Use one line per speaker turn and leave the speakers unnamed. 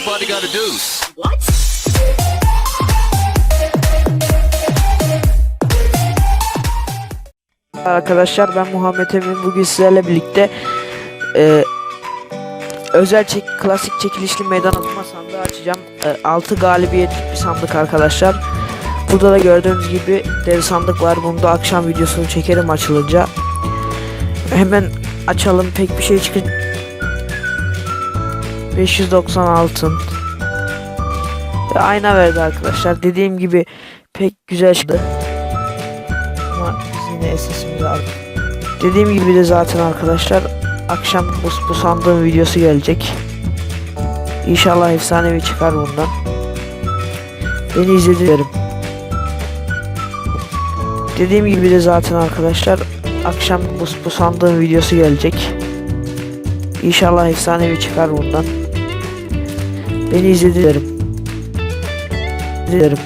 What's body gotta do?
Arkadaşlar ben Muhammed Emin bugün sizlerle birlikte e, özel çek, klasik çekilişli meydan okuma sandığı açacağım. E, 6 galibiyetlik bir sandık arkadaşlar. Burada da gördüğünüz gibi deri sandık var. Bunu akşam videosunu çekerim açılınca. Hemen açalım pek bir şey çıkın. 590 altın. Ve ayna verdi arkadaşlar. Dediğim gibi pek güzel çıktı. Ama biz yine SS'imizi aldık. Dediğim gibi de zaten arkadaşlar akşam bu, bu sandığın videosu gelecek. İnşallah efsanevi çıkar bundan. Beni izledilerim. Dediğim gibi de zaten arkadaşlar akşam bu, bu sandığın videosu gelecek. İnşallah efsanevi çıkar bundan. Beni izledilerim. İzledilerim.